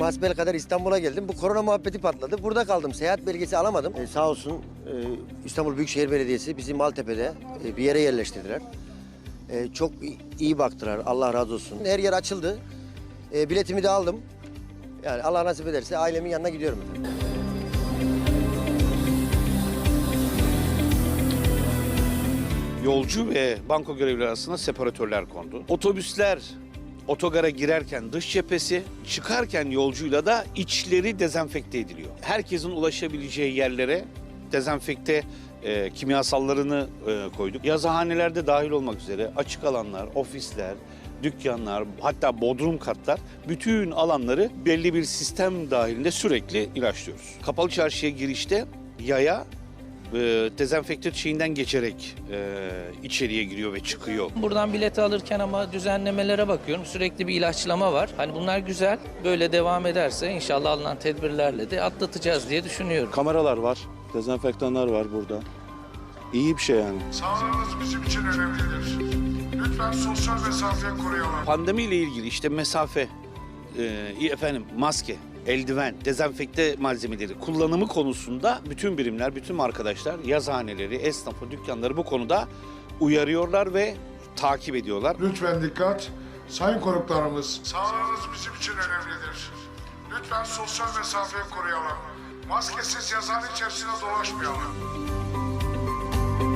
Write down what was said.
Hasbel kadar İstanbul'a geldim. Bu korona muhabbeti patladı. Burada kaldım. Seyahat belgesi alamadım. Ee, sağ olsun e, İstanbul Büyükşehir Belediyesi bizi Maltepe'de e, bir yere yerleştirdiler. E, çok iyi baktılar. Allah razı olsun. Her yer açıldı. E, biletimi de aldım. Yani Allah nasip ederse ailemin yanına gidiyorum. Yolcu ve banko görevlileri arasında separatörler kondu. Otobüsler otogara girerken dış cephesi, çıkarken yolcuyla da içleri dezenfekte ediliyor. Herkesin ulaşabileceği yerlere dezenfekte e, kimyasallarını e, koyduk. Yazıhanelerde dahil olmak üzere açık alanlar, ofisler, dükkanlar, hatta bodrum katlar bütün alanları belli bir sistem dahilinde sürekli ilaçlıyoruz. Kapalı çarşıya girişte yaya e, dezenfekte şeyinden geçerek e, içeriye giriyor ve çıkıyor. Buradan bileti alırken ama düzenlemelere bakıyorum. Sürekli bir ilaçlama var. Hani bunlar güzel. Böyle devam ederse inşallah alınan tedbirlerle de atlatacağız diye düşünüyorum. Kameralar var, dezenfektanlar var burada. İyi bir şey yani. Sağlığınız bizim için önemlidir. Lütfen sosyal mesafeyi koruyalım. Pandemiyle ilgili işte mesafe, e, efendim maske, eldiven, dezenfekte malzemeleri kullanımı konusunda bütün birimler, bütün arkadaşlar, yazıhaneleri, esnafı, dükkanları bu konuda uyarıyorlar ve takip ediyorlar. Lütfen dikkat. Sayın konuklarımız. Sağlığınız bizim için önemlidir. Lütfen sosyal mesafeyi koruyalım. Maskesiz yazıhane içerisinde dolaşmayalım.